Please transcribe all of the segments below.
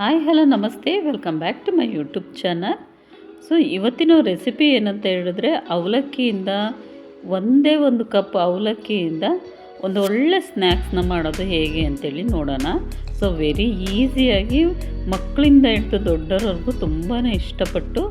Hi, hello, ನಮಸ್ತೆ. Welcome back to my YouTube channel so ಇವತ್ತಿನ recipe ಏನಂತ ಹೇಳಿದ್ರೆ, ಅವಲಕ್ಕಿಯಿಂದ, ಒಂದೇ ಒಂದು ಕಪ್ ಅವಲಕ್ಕಿಯಿಂದ ಒಂದು ಒಳ್ಳೆ ಸ್ನ್ಯಾಕ್ಸ್ನ ಮಾಡೋದು ಹೇಗೆ ಅಂತೇಳಿ ನೋಡೋಣ. ಸೊ ವೆರಿ ಈಸಿಯಾಗಿ ಮಕ್ಕಳಿಂದ ಹಿಡಿದು ದೊಡ್ಡರವರೆಗೂ ತುಂಬಾ ಇಷ್ಟಪಟ್ಟು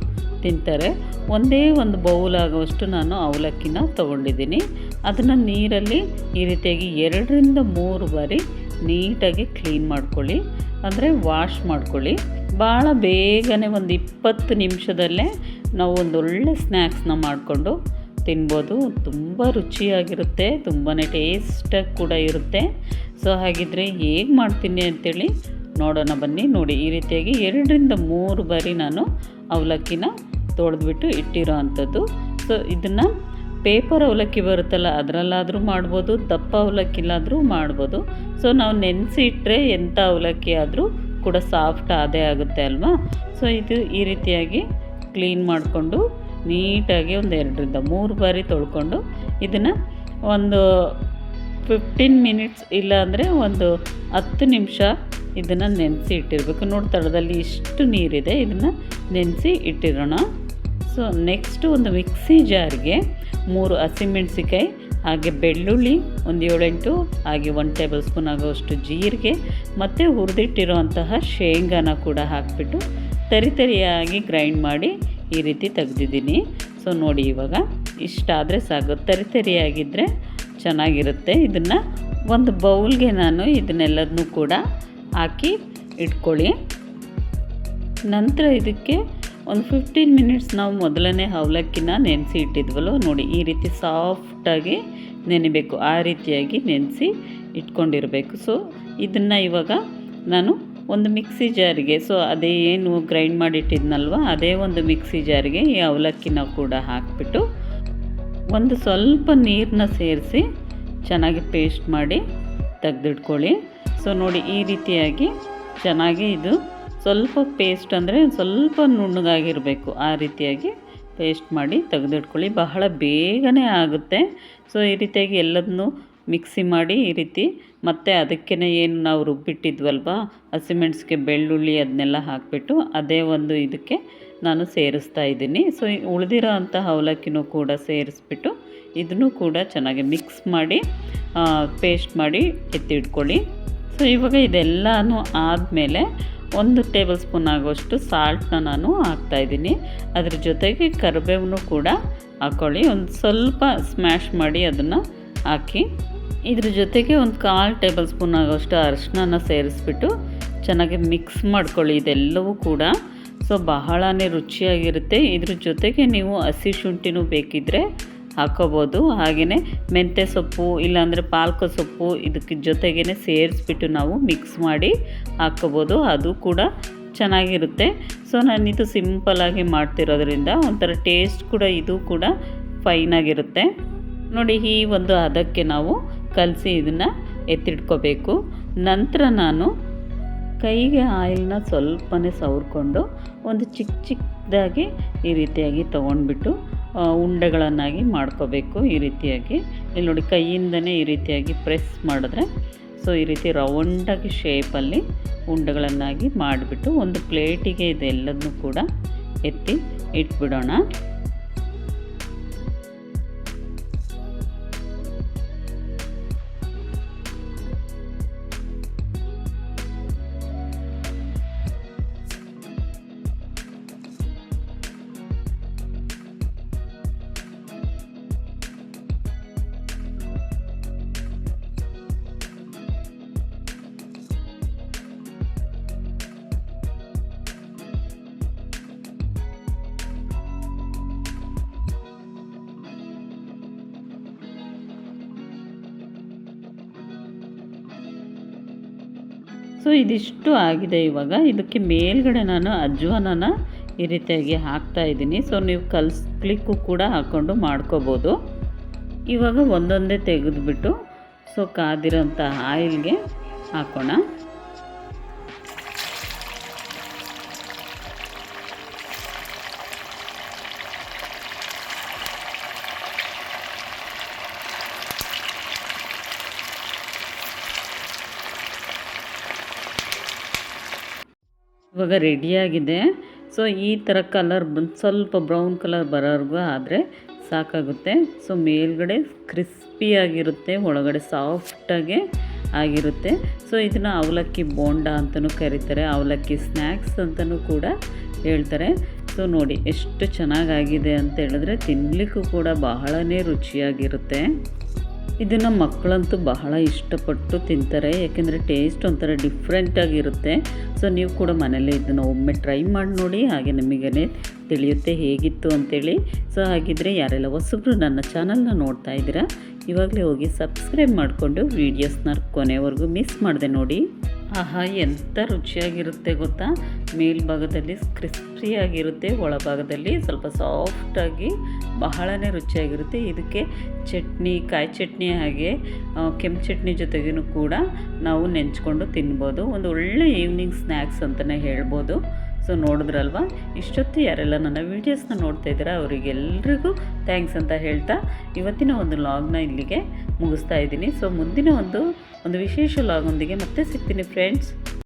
ತಿಂತಾರೆ. ಒಂದೇ ಒಂದು ಬೌಲ್ ಆಗುವಷ್ಟು ನಾನು ಅವಲಕ್ಕಿನ ತೊಗೊಂಡಿದ್ದೀನಿ. ಅದನ್ನು ನೀರಲ್ಲಿ ಈ ರೀತಿಯಾಗಿ ಎರಡರಿಂದ ಮೂರು ಬಾರಿ ನೀಟಾಗಿ ಕ್ಲೀನ್ ಮಾಡ್ಕೊಳ್ಳಿ. ಅಂದರೆ ವಾಶ್ ಮಾಡ್ಕೊಳ್ಳಿ. ಭಾಳ ಬೇಗನೆ ಒಂದು ಇಪ್ಪತ್ತು ನಿಮಿಷದಲ್ಲೇ ನಾವು ಒಂದು ಒಳ್ಳೆ ಸ್ನ್ಯಾಕ್ಸ್ನ ಮಾಡಿಕೊಂಡು ತಿನ್ಬೋದು. ತುಂಬ ರುಚಿಯಾಗಿರುತ್ತೆ ತುಂಬಾ ಟೇಸ್ಟಾಗಿ ಕೂಡ ಇರುತ್ತೆ. ಸೊ, ಹಾಗಿದ್ರೆ ಹೇಗೆ ಮಾಡ್ತೀನಿ ಅಂತೇಳಿ ನೋಡೋಣ ಬನ್ನಿ. ನೋಡಿ, ಈ ರೀತಿಯಾಗಿ ಎರಡರಿಂದ ಮೂರು ಬಾರಿ ನಾನು ಅವಲಕ್ಕಿನ ತೊಳೆದ್ಬಿಟ್ಟು ಇಟ್ಟಿರೋ ಅಂಥದ್ದು. ಸೊ, ಇದನ್ನು ಪೇಪರ್ ಅವಲಕ್ಕಿ ಬರುತ್ತಲ್ಲ, ಅದರಲ್ಲಾದರೂ ಮಾಡ್ಬೋದು, ದಪ್ಪ ಅವಲಕ್ಕಿಲಾದರೂ ಮಾಡ್ಬೋದು. ಸೊ ನಾವು ನೆನೆಸಿ ಇಟ್ಟರೆ ಎಂಥ ಅವಲಕ್ಕಿ ಆದರೂ ಕೂಡ ಸಾಫ್ಟ್ ಅದೇ ಆಗುತ್ತೆ ಅಲ್ವಾ? ಸೊ ಇದು ಈ ರೀತಿಯಾಗಿ ಕ್ಲೀನ್ ಮಾಡಿಕೊಂಡು ನೀಟಾಗಿ ಒಂದು ಎರಡರಿಂದ ಮೂರು ಬಾರಿ ತೊಳ್ಕೊಂಡು ಇದನ್ನು ಒಂದು ಫಿಫ್ಟೀನ್ ಮಿನಿಟ್ಸ್ ಇಲ್ಲಾಂದರೆ ಒಂದು ಹತ್ತು ನಿಮಿಷ ಇದನ್ನು ನೆನೆಸಿ ಇಟ್ಟಿರಬೇಕು. ನೋಡಿ ತಳದಲ್ಲಿ ಇಷ್ಟು ನೀರಿದೆ, ಇದನ್ನು ನೆನೆಸಿ ಇಟ್ಟಿರೋಣ. ಸೊ ನೆಕ್ಸ್ಟು ಒಂದು ಮಿಕ್ಸಿ ಜಾರ್ಗೆ ಮೂರು ಹಸಿಮೆಣ್ಸಿಕಾಯಿ ಹಾಗೆ ಬೆಳ್ಳುಳ್ಳಿ ಒಂದು ಏಳೆಂಟು, ಹಾಗೆ ಒನ್ ಟೇಬಲ್ ಸ್ಪೂನ್ ಆಗೋಷ್ಟು ಜೀರಿಗೆ, ಮತ್ತು ಹುರಿದಿಟ್ಟಿರುವಂತಹ ಶೇಂಗಾನ ಕೂಡ ಹಾಕಿಬಿಟ್ಟು ತರಿ ತರಿಯಾಗಿ ಗ್ರೈಂಡ್ ಮಾಡಿ ಈ ರೀತಿ ತೆಗ್ದಿದ್ದೀನಿ. ಸೊ ನೋಡಿ ಇವಾಗ ಇಷ್ಟಾದರೆ ಸಾಕು. ತರಿ ತರಿಯಾಗಿದ್ದರೆ ಚೆನ್ನಾಗಿರುತ್ತೆ. ಇದನ್ನು ಒಂದು ಬೌಲ್ಗೆ ನಾನು ಇದನ್ನೆಲ್ಲದನ್ನೂ ಕೂಡ ಹಾಕಿ ಇಟ್ಕೊಳ್ಳಿ. ನಂತರ ಇದಕ್ಕೆ ಒಂದು ಫಿಫ್ಟೀನ್ ಮಿನಿಟ್ಸ್ ನಾವು ಮೊದಲನೇ ಅವಲಕ್ಕಿನ ನೆನೆಸಿ ಇಟ್ಟಿದ್ವಲ್ಲ, ನೋಡಿ ಈ ರೀತಿ ಸಾಫ್ಟಾಗಿ ನೆನೆಬೇಕು, ಆ ರೀತಿಯಾಗಿ ನೆನೆಸಿ ಇಟ್ಕೊಂಡಿರಬೇಕು. ಸೊ ಇದನ್ನು ಇವಾಗ ನಾನು ಒಂದು ಮಿಕ್ಸಿ ಜಾರಿಗೆ ಸೊ ಅದೇ ಏನು ಗ್ರೈಂಡ್ ಮಾಡಿಟ್ಟಿದ್ನಲ್ವ, ಅದೇ ಒಂದು ಮಿಕ್ಸಿ ಜಾರಿಗೆ ಈ ಅವಲಕ್ಕಿನ ಕೂಡ ಹಾಕಿಬಿಟ್ಟು ಒಂದು ಸ್ವಲ್ಪ ನೀರನ್ನ ಸೇರಿಸಿ ಚೆನ್ನಾಗಿ ಪೇಸ್ಟ್ ಮಾಡಿ ತೆಗೆದಿಟ್ಕೊಳ್ಳಿ. ಸೊ ನೋಡಿ ಈ ರೀತಿಯಾಗಿ ಚೆನ್ನಾಗಿ ಇದು ಸ್ವಲ್ಪ ಪೇಸ್ಟ್ ಅಂದರೆ ಸ್ವಲ್ಪ ನುಣ್ಣಗಾಗಿರಬೇಕು. ಆ ರೀತಿಯಾಗಿ ಪೇಸ್ಟ್ ಮಾಡಿ ತೆಗೆದಿಟ್ಕೊಳ್ಳಿ. ಬಹಳ ಬೇಗನೆ ಆಗುತ್ತೆ. ಸೊ ಈ ರೀತಿಯಾಗಿ ಎಲ್ಲದನ್ನು ಮಿಕ್ಸಿ ಮಾಡಿ ಈ ರೀತಿ. ಮತ್ತು ಅದಕ್ಕೇ ಏನು ನಾವು ರುಬ್ಬಿಟ್ಟಿದ್ವಲ್ವ? ಹಸಿಮೆಣ್ಸಿಗೆ ಬೆಳ್ಳುಳ್ಳಿ ಅದನ್ನೆಲ್ಲ ಹಾಕಿಬಿಟ್ಟು ಅದೇ ಒಂದು ಇದಕ್ಕೆ ನಾನು ಸೇರಿಸ್ತಾ ಇದ್ದೀನಿ. ಸೊ ಉಳಿದಿರೋ ಅಂತಹ ಅವಲಕ್ಕಿನೂ ಕೂಡ ಸೇರಿಸ್ಬಿಟ್ಟು ಇದನ್ನು ಕೂಡ ಚೆನ್ನಾಗಿ ಮಿಕ್ಸ್ ಮಾಡಿ ಪೇಸ್ಟ್ ಮಾಡಿ ಎತ್ತಿಟ್ಕೊಳ್ಳಿ. ಸೊ ಇವಾಗ ಇದೆಲ್ಲನೂ ಆದಮೇಲೆ ಒಂದು ಟೇಬಲ್ ಸ್ಪೂನ್ ಆಗೋಷ್ಟು ಸಾಲ್ಟನ್ನ ನಾನು ಹಾಕ್ತಾಯಿದ್ದೀನಿ ಅದ್ರ ಜೊತೆಗೆ ಕರಿಬೇವನ್ನು ಕೂಡ ಹಾಕ್ಕೊಳ್ಳಿ ಒಂದು ಸ್ವಲ್ಪ ಸ್ಮ್ಯಾಶ್ ಮಾಡಿ ಅದನ್ನು ಹಾಕಿ. ಇದ್ರ ಜೊತೆಗೆ ಒಂದು ಕಾಲು ಟೇಬಲ್ ಸ್ಪೂನ್ ಆಗೋಷ್ಟು ಅರಿಶಿನ ಸೇರಿಸ್ಬಿಟ್ಟು ಚೆನ್ನಾಗಿ ಮಿಕ್ಸ್ ಮಾಡ್ಕೊಳ್ಳಿ. ಇದೆಲ್ಲವೂ ಕೂಡ. ಸೊ, ಬಹಳನೇ ರುಚಿಯಾಗಿರುತ್ತೆ. ಇದ್ರ ಜೊತೆಗೆ ನೀವು ಹಸಿ ಶುಂಠಿನೂ ಬೇಕಿದ್ದರೆ ಹಾಕೋಬೋದು. ಹಾಗೆಯೇ ಮೆಂತ್ಯ ಸೊಪ್ಪು, ಇಲ್ಲಾಂದರೆ ಪಾಲಕ ಸೊಪ್ಪು ಇದಕ್ಕೆ ಜೊತೆಗೇ ಸೇರಿಸ್ಬಿಟ್ಟು ನಾವು ಮಿಕ್ಸ್ ಮಾಡಿ ಹಾಕ್ಕೋಬೋದು ಅದು ಕೂಡ ಚೆನ್ನಾಗಿರುತ್ತೆ. ಸೊ ನಾನಿದು ಸಿಂಪಲಾಗಿ ಮಾಡ್ತಿರೋದ್ರಿಂದ ಒಂಥರ ಟೇಸ್ಟ್ ಕೂಡ ಇದು ಕೂಡ ಫೈನಾಗಿರುತ್ತೆ ನೋಡಿ, ಈ ಒಂದು ಅದಕ್ಕೆ ನಾವು ಕಲಸಿ ಇದನ್ನು ಎತ್ತಿಟ್ಕೋಬೇಕು. ನಂತರ ನಾನು ಕೈಗೆ ಆಯಿಲ್ನ ಸ್ವಲ್ಪನೇ ಸವರ್ಕೊಂಡು ಒಂದು ಚಿಕ್ಕ ಚಿಕ್ಕದಾಗಿ ಈ ರೀತಿಯಾಗಿ ತೊಗೊಂಡ್ಬಿಟ್ಟು ಉಂಡೆಗಳನ್ನಾಗಿ ಮಾಡ್ಕೋಬೇಕು ಈ ರೀತಿಯಾಗಿ. ಇಲ್ಲಿ ನೋಡಿ ಕೈಯಿಂದನೇ ಈ ರೀತಿಯಾಗಿ ಪ್ರೆಸ್ ಮಾಡಿದ್ರೆ, ಸೊ ಈ ರೀತಿ ರೌಂಡಾಗಿ ಶೇಪಲ್ಲಿ ಉಂಡೆಗಳನ್ನಾಗಿ ಮಾಡಿಬಿಟ್ಟು ಒಂದು ಪ್ಲೇಟಿಗೆ ಇದೆಲ್ಲದನ್ನೂ ಕೂಡ ಎತ್ತಿ ಇಟ್ಬಿಡೋಣ. ಸೊ ಇದಿಷ್ಟು ಆಗಿದೆ ಇವಾಗ. ಇದಕ್ಕೆ ಮೇಲ್ಗಡೆ ನಾನು ಅಜ್ವಾನನ ಈ ರೀತಿಯಾಗಿ ಹಾಕ್ತಾ ಇದ್ದೀನಿ. ಸೊ ನೀವು ಕಲಿಸ್ಲಿಕ್ಕೂ ಕೂಡ ಹಾಕ್ಕೊಂಡು ಮಾಡ್ಕೋಬೋದು. ಇವಾಗ ಒಂದೊಂದೇ ತೆಗೆದುಬಿಟ್ಟು, ಸೊ ಕಾದಿರೋಂಥ ಆಯಿಲ್ಗೆ ಹಾಕೋಣ. ಇವಾಗ ರೆಡಿಯಾಗಿದೆ ಸೊ ಈ ಥರ ಕಲರ್ ಬಂದು ಸ್ವಲ್ಪ ಬ್ರೌನ್ ಕಲರ್ ಬರೋರ್ಗೂ ಆದರೆ ಸಾಕಾಗುತ್ತೆ. ಸೊ ಮೇಲ್ಗಡೆ ಕ್ರಿಸ್ಪಿಯಾಗಿರುತ್ತೆ ಒಳಗಡೆ ಸಾಫ್ಟಾಗೆ ಆಗಿರುತ್ತೆ. ಸೊ ಇದನ್ನು ಅವಲಕ್ಕಿ ಬೋಂಡ ಅಂತಲೂ ಕರೀತಾರೆ, ಅವಲಕ್ಕಿ ಸ್ನ್ಯಾಕ್ಸ್ ಅಂತಲೂ ಕೂಡ ಹೇಳ್ತಾರೆ. ಸೊ ನೋಡಿ, ಎಷ್ಟು ಚೆನ್ನಾಗಾಗಿದೆ ಅಂತ ಹೇಳಿದ್ರೆ ತಿನ್ನಲಿಕ್ಕೂ ಕೂಡ ಬಹಳನೇ ರುಚಿಯಾಗಿರುತ್ತೆ. ಇದನ್ನು ಮಕ್ಕಳಂತೂ ಬಹಳ ಇಷ್ಟಪಟ್ಟು ತಿಂತಾರೆ, ಯಾಕೆಂದರೆ ಟೇಸ್ಟ್ ಒಂಥರ ಡಿಫ್ರೆಂಟಾಗಿರುತ್ತೆ ಸೊ ನೀವು ಕೂಡ ಮನೇಲಿ ಇದನ್ನು ಒಮ್ಮೆ ಟ್ರೈ ಮಾಡಿ ನೋಡಿ, ಹಾಗೆ ನಿಮಗೇ ತಿಳಿಯುತ್ತೆ ಹೇಗಿತ್ತು ಅಂತೇಳಿ. ಸೊ ಹಾಗಿದ್ರೆ ಯಾರೆಲ್ಲ ಹೊಸಬ್ರು ನನ್ನ ಚಾನಲ್ನ ನೋಡ್ತಾ ಇದ್ದೀರಾ, ಇವಾಗಲೇ ಹೋಗಿ ಸಬ್ಸ್ಕ್ರೈಬ್ ಮಾಡಿಕೊಂಡು ವೀಡಿಯೋಸ್ನ ಕೊನೆವರೆಗೂ ಮಿಸ್ ಮಾಡಿದೆ ನೋಡಿ. ಆಹಾ ಎಂಥ ರುಚಿಯಾಗಿರುತ್ತೆ ಗೊತ್ತಾ? ಮೇಲ್ಭಾಗದಲ್ಲಿ ಕ್ರಿಸ್ಪಿಯಾಗಿರುತ್ತೆ ಒಳಭಾಗದಲ್ಲಿ ಸ್ವಲ್ಪ ಸಾಫ್ಟಾಗಿ ಬಹಳನೇ ರುಚಿಯಾಗಿರುತ್ತೆ. ಇದಕ್ಕೆ ಚಟ್ನಿ, ಕಾಯಿ ಚಟ್ನಿ ಹಾಗೆ ಕೆಂಪು ಚಟ್ನಿ ಜೊತೆಗೂ ಕೂಡ ನಾವು ನೆಂಚ್ಕೊಂಡು ತಿನ್ಬೋದು. ಒಂದು ಒಳ್ಳೆ ಈವ್ನಿಂಗ್ ಸ್ನ್ಯಾಕ್ಸ್ ಅಂತಲೇ ಹೇಳ್ಬೋದು. ಸೊ ನೋಡಿದ್ರಲ್ವಾ? ಇಷ್ಟೊತ್ತು ಯಾರೆಲ್ಲ ನನ್ನ ವೀಡಿಯೋಸ್ನ ನೋಡ್ತಾ ಇದ್ದೀರಾ, ಅವರಿಗೆಲ್ರಿಗೂ ಥ್ಯಾಂಕ್ಸ್ ಅಂತ ಹೇಳ್ತಾ ಇವತ್ತಿನ ಒಂದು ಲಾಗ್ನ ಇಲ್ಲಿಗೆ ಮುಗಿಸ್ತಾ ಇದ್ದೀನಿ. ಸೊ ಮುಂದಿನ ಒಂದು ಒಂದು ವಿಶೇಷ ಲಾಗೊಂದಿಗೆ ಮತ್ತೆ ಸಿಗ್ತೀನಿ ಫ್ರೆಂಡ್ಸ್